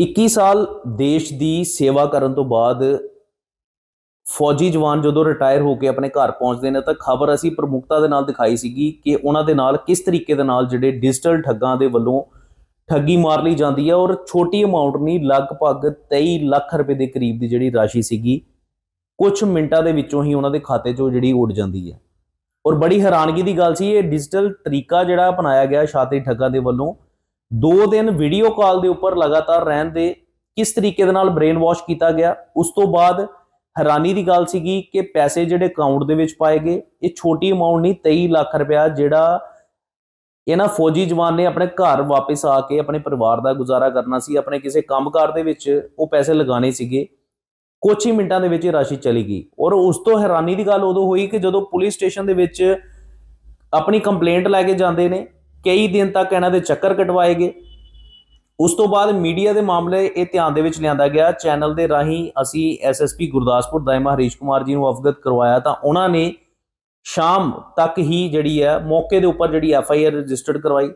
21 ਸਾਲ ਦੇਸ਼ ਦੀ ਸੇਵਾ ਕਰਨ ਤੋਂ ਬਾਅਦ ਫੌਜੀ ਜਵਾਨ ਜਦੋਂ ਰਿਟਾਇਰ ਹੋ ਕੇ ਆਪਣੇ ਘਰ ਪਹੁੰਚਦੇ ਨੇ ਤਾਂ ਖਬਰ ਅਸੀਂ ਪ੍ਰਮੁਖਤਾ ਦੇ ਨਾਲ ਦਿਖਾਈ ਸੀਗੀ ਕਿ ਉਹਨਾਂ ਦੇ ਨਾਲ ਕਿਸ ਤਰੀਕੇ ਦੇ ਨਾਲ ਜਿਹੜੇ ਡਿਜੀਟਲ ਠੱਗਾਂ ਦੇ ਵੱਲੋਂ ਠੱਗੀ ਮਾਰ ਲਈ ਜਾਂਦੀ ਹੈ ਔਰ ਛੋਟੀ ਅਮਾਉਂਟ ਨਹੀਂ, ਲਗਭਗ 23 ਲੱਖ ਰੁਪਏ ਦੇ ਕਰੀਬ ਦੀ ਜਿਹੜੀ ਰਾਸ਼ੀ ਸੀਗੀ ਕੁਝ ਮਿੰਟਾਂ ਦੇ ਵਿੱਚੋਂ ਹੀ ਉਹਨਾਂ ਦੇ ਖਾਤੇ 'ਚੋਂ ਜਿਹੜੀ ਉੱਡ ਜਾਂਦੀ ਹੈ ਔਰ ਬੜੀ ਹੈਰਾਨਗੀ ਦੀ ਗੱਲ ਸੀ, ਇਹ ਡਿਜੀਟਲ ਤਰੀਕਾ ਜਿਹੜਾ ਅਪਣਾਇਆ ਗਿਆ ਸ਼ਾਤਰੀ ਠੱਗਾਂ ਦੇ ਵੱਲੋਂ ਦੋ ਦਿਨ ਵੀਡੀਓ ਕਾਲ ਦੇ ਉੱਪਰ ਲਗਾਤਾਰ ਰਹਿਣ ਦੇ ਕਿਸ ਤਰੀਕੇ ਦੇ ਨਾਲ ਬ੍ਰੇਨ ਵਾਸ਼ ਕੀਤਾ ਗਿਆ, ਉਸ ਤੋਂ ਬਾਅਦ ਹੈਰਾਨੀ ਦੀ ਗੱਲ ਸੀਗੀ ਕਿ ਪੈਸੇ ਜਿਹੜੇ ਅਕਾਊਂਟ ਦੇ ਵਿੱਚ ਪਾਏ ਗਏ, ਇਹ ਛੋਟੀ ਅਮਾਉਂਟ ਨਹੀਂ 23 ਲੱਖ ਰੁਪਇਆ ਜਿਹੜਾ ਇਹਨਾਂ ਫੌਜੀ ਜਵਾਨ ਨੇ ਆਪਣੇ ਘਰ ਵਾਪਸ ਆ ਕੇ ਆਪਣੇ ਪਰਿਵਾਰ ਦਾ ਗੁਜ਼ਾਰਾ ਕਰਨਾ ਸੀ, ਆਪਣੇ ਕਿਸੇ ਕੰਮਕਾਰ ਦੇ ਵਿੱਚ ਉਹ ਪੈਸੇ ਲਗਾਣੇ ਸੀਗੇ। ਕੁਝ ਹੀ ਮਿੰਟਾਂ ਦੇ ਵਿੱਚ ਇਹ ਰਾਸ਼ੀ ਚਲੀ ਗਈ ਔਰ ਉਸ ਤੋਂ ਹੈਰਾਨੀ ਦੀ ਗੱਲ ਉਦੋਂ ਹੋਈ ਕਿ ਜਦੋਂ ਪੁਲਿਸ ਸਟੇਸ਼ਨ ਦੇ ਵਿੱਚ ਆਪਣੀ ਕੰਪਲੇਂਟ ਲੈ ਕੇ ਜਾਂਦੇ ਨੇ ਕਈ ਦਿਨ ਤੱਕ ਇਹਨਾਂ ਦੇ ਚੱਕਰ ਕਟਵਾਏ ਗਏ। ਉਸ ਤੋਂ ਬਾਅਦ ਮੀਡੀਆ ਦੇ ਮਾਮਲੇ ਇਹ ਧਿਆਨ ਦੇ ਵਿੱਚ ਲਿਆਂਦਾ ਗਿਆ। ਚੈਨਲ ਦੇ ਰਾਹੀਂ ਅਸੀਂ ਐਸਐਸਪੀ ਗੁਰਦਾਸਪੁਰ ਦਾਇਮਾ ਹਰੀਸ਼ ਕੁਮਾਰ ਜੀ ਨੂੰ ਅਵਗਤ ਕਰਵਾਇਆ ਤਾਂ ਉਹਨਾਂ ਨੇ ਸ਼ਾਮ ਤੱਕ ਹੀ ਜਿਹੜੀ ਹੈ, ਮੌਕੇ ਦੇ ਉੱਪਰ ਜਿਹੜੀ ਐਫ ਆਈ ਆਰ ਰਜਿਸਟਰਡ ਕਰਵਾਈ।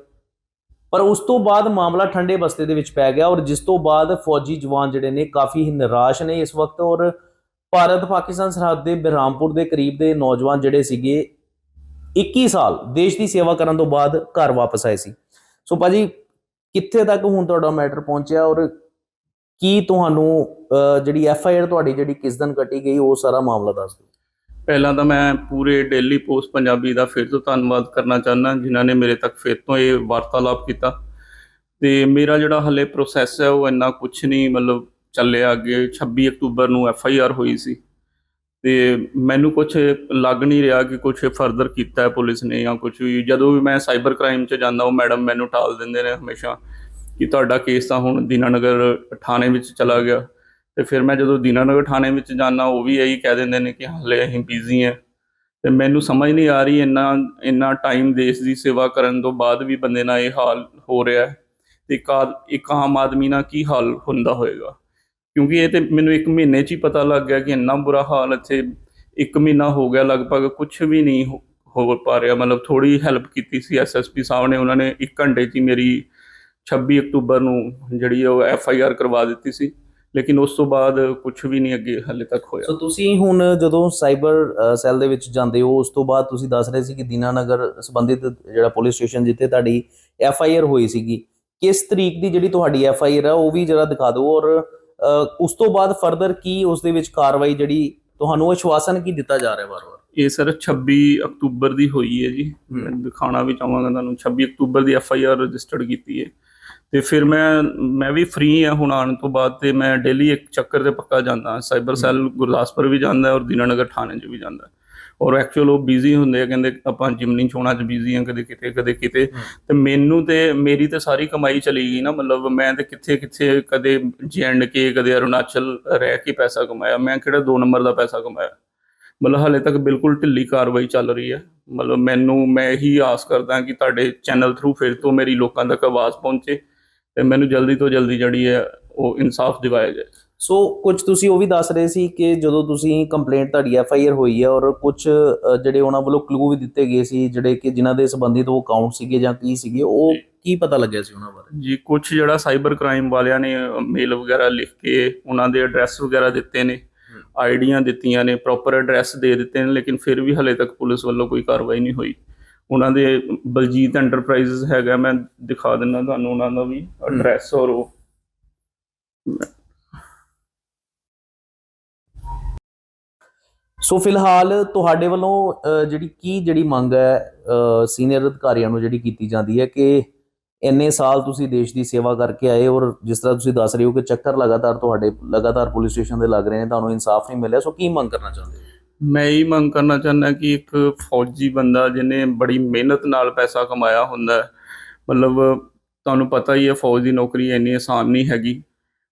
ਪਰ ਉਸ ਤੋਂ ਬਾਅਦ ਮਾਮਲਾ ਠੰਡੇ ਬਸਤੇ ਦੇ ਵਿੱਚ ਪੈ ਗਿਆ ਔਰ ਜਿਸ ਤੋਂ ਬਾਅਦ ਫੌਜੀ ਜਵਾਨ ਜਿਹੜੇ ਨੇ ਕਾਫੀ ਹੀ ਨਿਰਾਸ਼ ਨੇ ਇਸ ਵਕਤ ਔਰ ਭਾਰਤ ਪਾਕਿਸਤਾਨ ਸਰਹੱਦ ਦੇ ਬਿਰਾਮਪੁਰ ਦੇ ਕਰੀਬ ਦੇ ਨੌਜਵਾਨ ਜਿਹੜੇ ਸੀਗੇ 21 ਸਾਲ ਦੇਸ਼ ਦੀ ਸੇਵਾ ਕਰਨ ਤੋਂ ਬਾਅਦ ਘਰ ਵਾਪਸ ਆਏ ਸੀ। ਸੋ ਭਾਜੀ, ਕਿੱਥੇ ਤੱਕ ਹੁਣ ਤੁਹਾਡਾ ਮੈਟਰ ਪਹੁੰਚਿਆ ਔਰ ਕੀ ਤੁਹਾਨੂੰ ਜਿਹੜੀ ਐਫ ਆਈ ਆਰ ਤੁਹਾਡੀ ਜਿਹੜੀ ਕਿਸ ਦਿਨ ਕੱਟੀ ਗਈ, ਉਹ ਸਾਰਾ ਮਾਮਲਾ ਦੱਸ ਦਿਓ। ਪਹਿਲਾਂ ਤਾਂ ਮੈਂ ਪੂਰੇ ਡੇਲੀ ਪੋਸਟ ਪੰਜਾਬੀ ਦਾ ਫਿਰ ਤੋਂ ਧੰਨਵਾਦ ਕਰਨਾ ਚਾਹੁੰਦਾ, ਜਿਨ੍ਹਾਂ ਨੇ ਮੇਰੇ ਤੱਕ ਫਿਰ ਤੋਂ ਇਹ ਵਾਰਤਾਲਾਪ ਕੀਤਾ। ਤੇ ਮੇਰਾ ਜਿਹੜਾ ਹਲੇ ਪ੍ਰੋਸੈਸ ਹੈ, ਉਹ ਇੰਨਾ ਕੁਝ ਨਹੀਂ, ਮਤਲਬ ਚੱਲਿਆ ਅੱਗੇ। 26 ਅਕਤੂਬਰ ਨੂੰ ਐਫ ਆਈ ਆਰ ਹੋਈ ਸੀ। ਤੇ ਮੈਨੂੰ ਕੁਝ ਲੱਗ ਨਹੀਂ ਰਿਹਾ ਕਿ ਕੁਝ ਫਰਦਰ ਕੀਤਾ ਹੈ ਪੁਲਿਸ ਨੇ ਜਾਂ ਕੁਝ ਵੀ। ਜਦੋਂ ਵੀ ਮੈਂ ਸਾਈਬਰ ਕ੍ਰਾਈਮ 'ਚ ਜਾਂਦਾ, ਉਹ ਮੈਡਮ ਮੈਨੂੰ ਟਾਲ ਦਿੰਦੇ ਨੇ ਹਮੇਸ਼ਾ ਕਿ ਤੁਹਾਡਾ ਕੇਸ ਤਾਂ ਹੁਣ ਦੀਨਾਨਗਰ ਥਾਣੇ ਵਿੱਚ ਚਲਾ ਗਿਆ। ਤੇ ਫਿਰ ਮੈਂ ਜਦੋਂ ਦੀਨਾਨਗਰ ਥਾਣੇ ਵਿੱਚ ਜਾਂਦਾ, ਉਹ ਵੀ ਇਹੀ ਕਹਿ ਦਿੰਦੇ ਨੇ ਕਿ ਹਾਲੇ ਅਸੀਂ ਬਿਜ਼ੀ ਹਾਂ। ਤੇ ਮੈਨੂੰ ਸਮਝ ਨਹੀਂ ਆ ਰਹੀ ਇੰਨਾ ਇੰਨਾ ਟਾਈਮ ਦੇਸ਼ ਦੀ ਸੇਵਾ ਕਰਨ ਤੋਂ ਬਾਅਦ ਵੀ ਬੰਦੇ ਨਾਲ ਇਹ ਹਾਲ ਹੋ ਰਿਹਾ ਹੈ। ਤੇ ਇੱਕ ਆ- ਇੱਕ ਆਮ ਆਦਮੀ ਨਾਲ ਕੀ ਹਾਲ ਹੁੰਦਾ ਹੋਏਗਾ? ਕਿਉਂਕਿ ਇਹ ਤੇ ਮੈਨੂੰ ਇੱਕ ਮਹੀਨੇ 'ਚ ਹੀ ਪਤਾ ਲੱਗ ਗਿਆ ਕਿ ਇੰਨਾ ਬੁਰਾ ਹਾਲ ਇੱਥੇ, ਇੱਕ ਮਹੀਨਾ ਹੋ ਗਿਆ ਲਗਭਗ ਕੁਝ ਵੀ ਨਹੀਂ ਹੋ- ਪਾ ਰਿਹਾ। ਮਤਲਬ ਥੋੜੀ ਹੈਲਪ ਕੀਤੀ ਸੀ ਐਸਐਸਪੀ ਸਾਹਿਬ ਨੇ, ਉਹਨਾਂ ਨੇ 1 ਘੰਟੇ 'ਚ ਹੀ ਮੇਰੀ 26 ਅਕਤੂਬਰ ਨੂੰ ਜਿਹੜੀ ਉਹ ਐਫ ਆਈ ਆਰ ਕਰਵਾ ਦਿੱਤੀ ਸੀ, ਲੇਕਿਨ ਉਸ ਤੋਂ ਬਾਅਦ ਕੁਝ ਵੀ ਨਹੀਂ ਅੱਗੇ ਹਾਲੇ ਤੱਕ ਹੋਇਆ। ਸੋ ਤੁਸੀਂ ਹੁਣ ਜਦੋਂ ਸਾਈਬਰ ਸੈੱਲ ਦੇ ਵਿੱਚ ਜਾਂਦੇ ਹੋ, ਉਸ ਤੋਂ ਬਾਅਦ ਤੁਸੀਂ ਦੱਸ ਰਹੇ ਸੀ ਕਿ ਦੀਨਾਨਗਰ ਸੰਬੰਧਿਤ ਜਿਹੜਾ ਪੁਲਿਸ ਸਟੇਸ਼ਨ ਜਿੱਥੇ ਤੁਹਾਡੀ ਐਫ ਆਈ ਆਰ ਹੋਈ ਸੀਗੀ, ਕਿਸ ਤਰੀਕ ਦੀ ਜਿਹੜੀ ਤੁਹਾਡੀ ਐਫ ਆਈ ਆਰ ਆ, ਉਹ ਵੀ ਜਰਾ ਦਿਖਾ ਦਿਓ ਔਰ ਉਸ ਤੋਂ ਬਾਅਦ ਫਰਦਰ ਕੀ ਉਸ ਦੇ ਵਿੱਚ ਕਾਰਵਾਈ ਜਿਹੜੀ ਤੁਹਾਨੂੰ ਆਸ਼ਵਾਸਨ ਕੀ ਦਿੱਤਾ ਜਾ ਰਿਹਾ ਵਾਰ-ਵਾਰ? ਇਹ ਸਰ 26 ਅਕਤੂਬਰ ਦੀ ਹੋਈ ਹੈ ਜੀ। ਮੈਂ ਦਿਖਾਣਾ ਵੀ ਚਾਹਾਂਗਾ ਤੁਹਾਨੂੰ। 26 ਅਕਤੂਬਰ ਦੀ ਐਫ ਆਈ ਆਰ ਰਜਿਸਟਰਡ ਕੀਤੀ ਹੈ। ਤੇ ਫਿਰ ਮੈਂ ਮੈਂ ਵੀ ਫ੍ਰੀ ਆ ਹੁਣ ਆਉਣ ਤੋਂ ਬਾਅਦ ਤੇ ਮੈਂ ਡੇਲੀ ਇੱਕ ਚੱਕਰ ਤੇ ਪੱਕਾ ਜਾਂਦਾ। ਸਾਈਬਰ ਸੈੱਲ ਗੁਰਦਾਸਪੁਰ ਵੀ ਜਾਂਦਾ ਔਰ ਦੀਨਾਨਗਰ ਥਾਣੇ 'ਚ ਵੀ ਜਾਂਦਾ। ਔਰ ਐਕਚੁਅਲ ਉਹ ਬਿਜ਼ੀ ਹੁੰਦੇ ਆ ਕਹਿੰਦੇ ਆਪਾਂ ਜਿਮਨੀ ਚੋਣਾਂ 'ਚ ਬਿਜ਼ੀ ਆ ਕਦੇ ਕਿਤੇ ਕਦੇ ਕਿਤੇ। ਤੇ ਮੈਨੂੰ ਤੇ ਮੇਰੀ ਤੇ ਸਾਰੀ ਕਮਾਈ ਚਲੀ ਗਈ ਨਾ ਮਤਲਬ ਮੈਂ ਤੇ ਕਿੱਥੇ ਕਿੱਥੇ ਕਦੇ ਜੈਂਡ ਕੇ ਕਦੇ ਅਰੁਣਾਚਲ ਰਹਿ ਕੇ ਪੈਸਾ ਕਮਾਇਆ ਮੈਂ ਕਿਹੜਾ 2 ਨੰਬਰ ਦਾ ਪੈਸਾ ਕਮਾਇਆ। ਮਤਲਬ ਹਾਲੇ ਤੱਕ ਬਿਲਕੁਲ ਢਿੱਲੀ ਕਾਰਵਾਈ ਚੱਲ ਰਹੀ ਹੈ। ਮਤਲਬ ਮੈਨੂੰ ਮੈਂ ਇਹੀ ਆਸ ਕਰਦਾ ਕਿ ਤੁਹਾਡੇ ਚੈਨਲ ਥਰੂ ਫਿਰ ਤੋਂ ਮੇਰੀ ਲੋਕਾਂ ਤੱਕ ਆਵਾਜ਼ ਪਹੁੰਚੇ ਤੇ ਮੈਨੂੰ ਜਲਦੀ ਤੋਂ ਜਲਦੀ ਜਿਹੜੀ ਹੈ ਉਹ ਇਨਸਾਫ ਦਿਵਾਇਆ ਜਾਏ। ਸੋ ਕੁਝ ਤੁਸੀਂ ਉਹ ਵੀ ਦੱਸ ਰਹੇ ਸੀ ਕਿ ਜਦੋਂ ਤੁਸੀਂ ਕੰਪਲੇਂਟ ਤੁਹਾਡੀ ਐਫ ਆਈ ਆਰ ਹੋਈ ਹੈ ਔਰ ਕੁਝ ਜਿਹੜੇ ਉਹਨਾਂ ਵੱਲੋਂ ਕਲੂ ਵੀ ਦਿੱਤੇ ਗਏ ਸੀ ਜਿਹੜੇ ਕਿ ਜਿਨ੍ਹਾਂ ਦੇ ਸੰਬੰਧਿਤ ਉਹ ਅਕਾਊਂਟ ਸੀਗੇ ਜਾਂ ਕੀ ਸੀਗੇ ਉਹ। ਕੀ ਪਤਾ ਲੱਗਿਆ ਸੀ ਉਹਨਾਂ ਬਾਰੇ? ਜੀ ਕੁਝ ਜਿਹੜਾ ਸਾਈਬਰ ਕ੍ਰਾਈਮ ਵਾਲਿਆਂ ਨੇ ਮੇਲ ਵਗੈਰਾ ਲਿਖ ਕੇ ਉਹਨਾਂ ਦੇ ਐਡਰੈਸ ਵਗੈਰਾ ਦਿੱਤੇ ਨੇ ਆਈਡੀਆਂ ਦਿੱਤੀਆਂ ਨੇ ਪ੍ਰੋਪਰ ਐਡਰੈਸ ਦੇ ਦਿੱਤੇ ਨੇ ਲੇਕਿਨ ਫਿਰ ਵੀ ਹਲੇ ਤੱਕ ਪੁਲਿਸ ਵੱਲੋਂ ਕੋਈ ਕਾਰਵਾਈ ਨਹੀਂ ਹੋਈ। ਉਹਨਾਂ ਦੇ ਬਲਜੀਤ ਐਂਟਰਪ੍ਰਾਈਜ਼ਸ ਹੈਗਾ ਮੈਂ ਦਿਖਾ ਦਿੰਦਾ ਤੁਹਾਨੂੰ ਉਹਨਾਂ ਦਾ ਵੀ ਐਡਰੈਸ ਔਰ ਉਹ ਸੋ ਫਿਲਹਾਲ ਤੁਹਾਡੇ ਵੱਲੋਂ ਜਿਹੜੀ ਕੀ ਜਿਹੜੀ ਮੰਗ ਹੈ ਸੀਨੀਅਰ ਅਧਿਕਾਰੀਆਂ ਨੂੰ ਜਿਹੜੀ ਕੀਤੀ ਜਾਂਦੀ ਹੈ ਕਿ ਇੰਨੇ ਸਾਲ ਤੁਸੀਂ ਦੇਸ਼ ਦੀ ਸੇਵਾ ਕਰਕੇ ਆਏ ਔਰ ਜਿਸ ਤਰ੍ਹਾਂ ਤੁਸੀਂ ਦੱਸ ਰਹੇ ਹੋ ਕਿ ਚੱਕਰ ਲਗਾਤਾਰ ਤੁਹਾਡੇ, ਲਗਾਤਾਰ ਪੁਲਿਸ ਸਟੇਸ਼ਨ ਦੇ ਲੱਗ ਰਹੇ ਨੇ, ਤੁਹਾਨੂੰ ਇਨਸਾਫ ਨਹੀਂ ਮਿਲਿਆ, ਸੋ ਕੀ ਮੰਗ ਕਰਨਾ ਚਾਹੁੰਦੇ ਹੋ? ਮੈਂ ਇਹ ਮੰਗ ਕਰਨਾ ਚਾਹੁੰਦਾ ਕਿ ਇੱਕ ਫੌਜੀ ਬੰਦਾ ਜਿਹਨੇ ਬੜੀ ਮਿਹਨਤ ਨਾਲ ਪੈਸਾ ਕਮਾਇਆ ਹੁੰਦਾ ਮਤਲਬ ਤੁਹਾਨੂੰ ਪਤਾ ਹੀ ਹੈ ਫੌਜ ਦੀ ਨੌਕਰੀ ਇੰਨੀ ਆਸਾਨ ਨਹੀਂ ਹੈਗੀ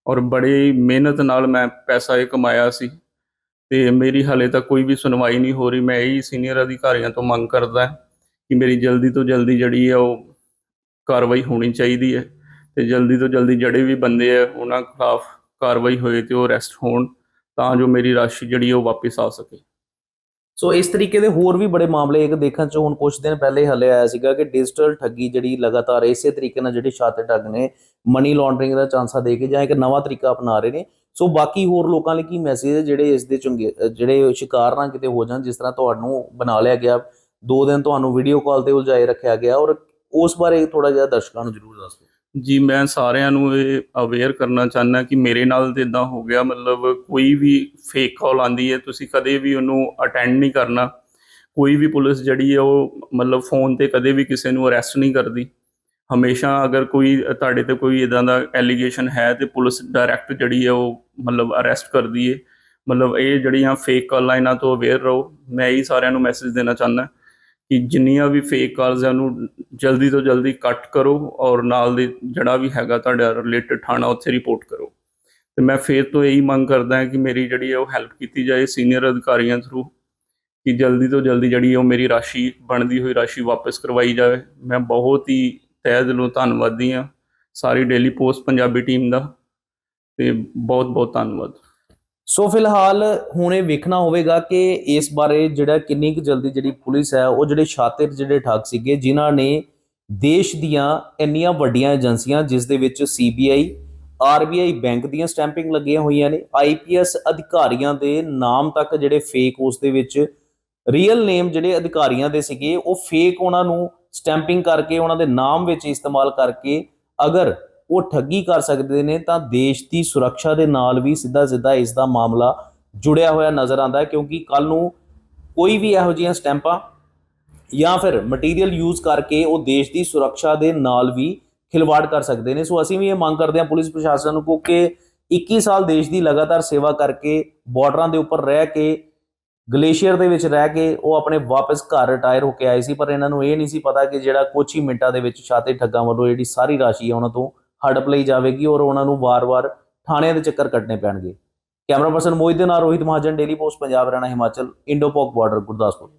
ਔਰ ਬੜੀ ਮਿਹਨਤ ਨਾਲ ਮੈਂ ਪੈਸਾ ਇਹ ਕਮਾਇਆ ਸੀ। ਤੇ ਮੇਰੀ ਹਾਲੇ ਤੱਕ ਕੋਈ ਵੀ ਸੁਣਵਾਈ ਨਹੀਂ ਹੋ ਰਹੀ। ਮੈਂ ਇਹੀ ਸੀਨੀਅਰ ਅਧਿਕਾਰੀਆਂ ਤੋਂ ਮੰਗ ਕਰਦਾ ਕਿ ਮੇਰੀ ਜਲਦੀ ਤੋਂ ਜਲਦੀ ਜਿਹੜੀ ਹੈ ਉਹ ਕਾਰਵਾਈ ਹੋਣੀ ਚਾਹੀਦੀ ਹੈ ਤੇ ਜਲਦੀ ਤੋਂ ਜਲਦੀ ਜਿਹੜੇ ਵੀ ਬੰਦੇ ਆ ਉਹਨਾਂ ਖਿਲਾਫ ਕਾਰਵਾਈ ਹੋਏ ਤੇ ਉਹ ਅਰੈਸਟ ਹੋਣ ਤਾਂ ਜੋ ਮੇਰੀ ਰਾਸ਼ੀ ਜਿਹੜੀ ਹੈ ਉਹ ਵਾਪਸ ਆ ਸਕੇ। ਸੋ ਇਸ ਤਰੀਕੇ ਦੇ ਹੋਰ ਵੀ ਬੜੇ ਮਾਮਲੇ ਇੱਕ ਦੇਖਣ ਚ ਹੁਣ ਕੁਝ ਦਿਨ ਪਹਿਲੇ ਹਲੇ ਆਇਆ ਸੀਗਾ ਕਿ ਡਿਜੀਟਲ ਠੱਗੀ ਜਿਹੜੀ ਲਗਾਤਾਰ ਇਸੇ ਤਰੀਕੇ ਨਾਲ ਜਿਹੜੇ ਛਾਤੇ ਠੱਗ ਨੇ ਮਨੀ ਲਾਂਡਰਿੰਗ ਦਾ ਚਾਂਸਾ ਦੇ ਕੇ ਜਾਂ ਇੱਕ ਨਵਾਂ ਤਰੀਕਾ ਅਪਣਾ ਰਹੇ ਨੇ। ਸੋ ਬਾਕੀ ਹੋਰ ਲੋਕਾਂ ਲਈ ਕੀ ਮੈਸੇਜ ਹੈ ਜਿਹੜੇ ਇਸ ਦੇ ਚੁੰਗੇ, ਜਿਹੜੇ ਸ਼ਿਕਾਰ ਨਾ ਕਿਤੇ ਹੋ ਜਾਣ, ਜਿਸ ਤਰ੍ਹਾਂ ਤੁਹਾਨੂੰ ਬਣਾ ਲਿਆ ਗਿਆ, ਦੋ ਦਿਨ ਤੁਹਾਨੂੰ ਵੀਡੀਓ ਕਾਲ ਤੇ ਉਲਝਾਏ ਰੱਖਿਆ ਗਿਆ ਔਰ ਉਸ ਬਾਰੇ ਥੋੜਾ ਜਿਹਾ ਦਰਸ਼ਕਾਂ ਨੂੰ ਜ਼ਰੂਰ ਦੱਸ ਦਿਓ। ਜੀ, ਮੈਂ ਸਾਰਿਆਂ ਨੂੰ ਇਹ ਅਵੇਅਰ ਕਰਨਾ ਚਾਹੁੰਦਾ ਕਿ ਮੇਰੇ ਨਾਲ ਤੇ ਇਦਾਂ ਹੋ ਗਿਆ। ਮਤਲਬ ਕੋਈ ਵੀ ਫੇਕ ਕਾਲ ਆਂਦੀ ਹੈ, ਤੁਸੀਂ ਕਦੇ ਵੀ ਉਹਨੂੰ ਅਟੈਂਡ ਨਹੀਂ ਕਰਨਾ। ਕੋਈ ਵੀ ਪੁਲਿਸ ਜਿਹੜੀ ਹੈ, ਉਹ ਮਤਲਬ ਫੋਨ ਤੇ ਕਦੇ ਵੀ ਕਿਸੇ ਨੂੰ ਅਰੈਸਟ ਨਹੀਂ ਕਰਦੀ। ਹਮੇਸ਼ਾ ਅਗਰ ਕੋਈ, ਤੁਹਾਡੇ ਤੇ ਕੋਈ ਇਦਾਂ ਦਾ ਐਲੀਗੇਸ਼ਨ ਹੈ ਤੇ ਪੁਲਿਸ ਡਾਇਰੈਕਟ ਜਿਹੜੀ ਹੈ, ਉਹ ਮਤਲਬ ਅਰੈਸਟ ਕਰਦੀ ਹੈ। ਮਤਲਬ ਇਹ ਜਿਹੜੀਆਂ ਫੇਕ ਕਾਲਾਂ ਇਹਨਾਂ ਤੋਂ ਅਵੇਅਰ ਰਹੋ। ਮੈਂ ਇਹੀ ਸਾਰਿਆਂ ਨੂੰ ਮੈਸੇਜ ਦੇਣਾ ਚਾਹੁੰਦਾ। ਕਿ ਜਿੰਨੀਆਂ ਵੀ ਫੇਕ ਕਾਲਸ ਆ, ਉਹਨੂੰ ਜਲਦੀ ਤੋਂ ਜਲਦੀ ਕੱਟ ਕਰੋ ਔਰ ਨਾਲ ਦੇ ਜਿਹੜਾ ਵੀ ਹੈਗਾ ਤੁਹਾਡਾ ਰਿਲੇਟਡ ਥਾਣਾ ਉੱਥੇ ਰਿਪੋਰਟ ਕਰੋ। ਤੇ ਮੈਂ ਫੇਰ ਤੋਂ ਇਹੀ ਮੰਗ ਕਰਦਾ ਹਾਂ ਕਿ ਮੇਰੀ ਜਿਹੜੀ ਹੈ ਉਹ ਹੈਲਪ ਕੀਤੀ ਜਾਏ ਸੀਨੀਅਰ ਅਧਿਕਾਰੀਆਂ ਥਰੂ ਕਿ ਜਲਦੀ ਤੋਂ ਜਲਦੀ ਜਿਹੜੀ ਉਹ ਮੇਰੀ ਰਾਸ਼ੀ, ਬਣਦੀ ਹੋਈ ਰਾਸ਼ੀ ਵਾਪਸ ਕਰਵਾਈ ਜਾਵੇ। ਮੈਂ ਬਹੁਤ ਹੀ ਤਹਿ ਦਿਲੋਂ ਧੰਨਵਾਦੀ ਹਾਂ ਸਾਰੀ ਡੇਲੀ ਪੋਸਟ ਪੰਜਾਬੀ ਟੀਮ ਦਾ ਤੇ ਬਹੁਤ ਬਹੁਤ ਧੰਨਵਾਦ। ਸੋ ਫਿਲਹਾਲ ਹੁਣ ਇਹ ਵੇਖਣਾ ਹੋਵੇਗਾ ਕਿ ਇਸ ਬਾਰੇ ਜਿਹੜਾ ਕਿੰਨੀ ਕੁ ਜਲਦੀ ਜਿਹੜੀ ਪੁਲਿਸ ਹੈ, ਉਹ ਜਿਹੜੇ ਸ਼ਾਤਿਰ ਜਿਹੜੇ ਠੱਗ ਸੀਗੇ, ਜਿਨ੍ਹਾਂ ਨੇ ਦੇਸ਼ ਦੀਆਂ ਇੰਨੀਆਂ ਵੱਡੀਆਂ ਏਜੰਸੀਆਂ, ਜਿਸ ਦੇ ਵਿੱਚ ਸੀਬੀਆਈ ਆਰਬੀਆਈ ਬੈਂਕ ਦੀਆਂ ਸਟੈਂਪਿੰਗ ਲੱਗੀਆਂ ਹੋਈਆਂ ਨੇ ਆਈਪੀਐਸ ਅਧਿਕਾਰੀਆਂ ਦੇ ਨਾਮ ਤੱਕ ਜਿਹੜੇ ਫੇਕ ਉਸ ਦੇ ਵਿੱਚ ਰੀਅਲ ਨੇਮ ਜਿਹੜੇ ਅਧਿਕਾਰੀਆਂ ਦੇ ਸੀਗੇ, ਉਹ ਫੇਕ ਉਹਨਾਂ ਨੂੰ ਸਟੈਂਪਿੰਗ ਕਰਕੇ, ਉਹਨਾਂ ਦੇ ਨਾਮ ਵਿੱਚ ਇਸਤੇਮਾਲ ਕਰਕੇ ਅਗਰ ਉਹ ਠੱਗੀ ਕਰ ਸਕਦੇ ਨੇ, ਤਾਂ ਦੇਸ਼ ਦੀ ਸੁਰੱਖਿਆ ਦੇ ਨਾਲ ਵੀ ਸਿੱਧਾ ਸਿੱਧਾ ਇਸ ਦਾ ਮਾਮਲਾ ਜੁੜਿਆ ਹੋਇਆ ਨਜ਼ਰ ਆਉਂਦਾ ਹੈ, ਕਿਉਂਕਿ ਕੱਲ ਨੂੰ ਕੋਈ ਵੀ ਇਹੋ ਜਿਹੀਆਂ ਸਟੈਂਪਾਂ ਜਾਂ ਫਿਰ ਮਟੀਰੀਅਲ ਯੂਜ਼ ਕਰਕੇ ਉਹ ਦੇਸ਼ ਦੀ ਸੁਰੱਖਿਆ ਦੇ ਨਾਲ ਵੀ ਖਿਲਵਾੜ ਕਰ ਸਕਦੇ ਨੇ। ਸੋ ਅਸੀਂ ਵੀ ਇਹ ਮੰਗ ਕਰਦੇ ਹਾਂ ਪੁਲਿਸ ਪ੍ਰਸ਼ਾਸਨ ਨੂੰ ਕਿ 21 ਸਾਲ ਦੇਸ਼ ਦੀ ਲਗਾਤਾਰ ਸੇਵਾ ਕਰਕੇ ਬਾਰਡਰਾਂ ਦੇ ਉੱਪਰ ਰਹਿ ਕੇ, ਗਲੇਸ਼ੀਅਰ ਦੇ ਵਿੱਚ ਰਹਿ ਕੇ ਉਹ ਆਪਣੇ ਵਾਪਸ ਘਰ ਰਿਟਾਇਰ ਹੋ ਕੇ ਆਏ ਸੀ, ਪਰ ਇਹਨਾਂ ਨੂੰ ਇਹ ਨਹੀਂ ਸੀ ਪਤਾ ਕਿ ਜਿਹੜਾ ਕੁਝ ਹੀ ਮਿੰਟਾਂ ਦੇ ਵਿੱਚ ਛਾਤੇ ਠੱਗਾਂ ਵੱਲੋਂ ਜਿਹੜੀ ਸਾਰੀ ਰਾਸ਼ੀ ਹੈ ਉਹਨਾਂ ਤੋਂ ਹੜਪ ਲਈ ਜਾਵੇਗੀ ਔਰ ਉਹਨਾਂ ਨੂੰ ਵਾਰ-ਵਾਰ ਥਾਣਿਆਂ ਦੇ ਚੱਕਰ ਕੱਟਣੇ ਪੈਣਗੇ। ਕੈਮਰਾ ਪਰਸਨ ਮੋਹਿਤ ਦੇ ਨਾਲ Rohit Mahajan Daily Post Punjab, Haryana, Himachal Indo Pak border Gurdaspur.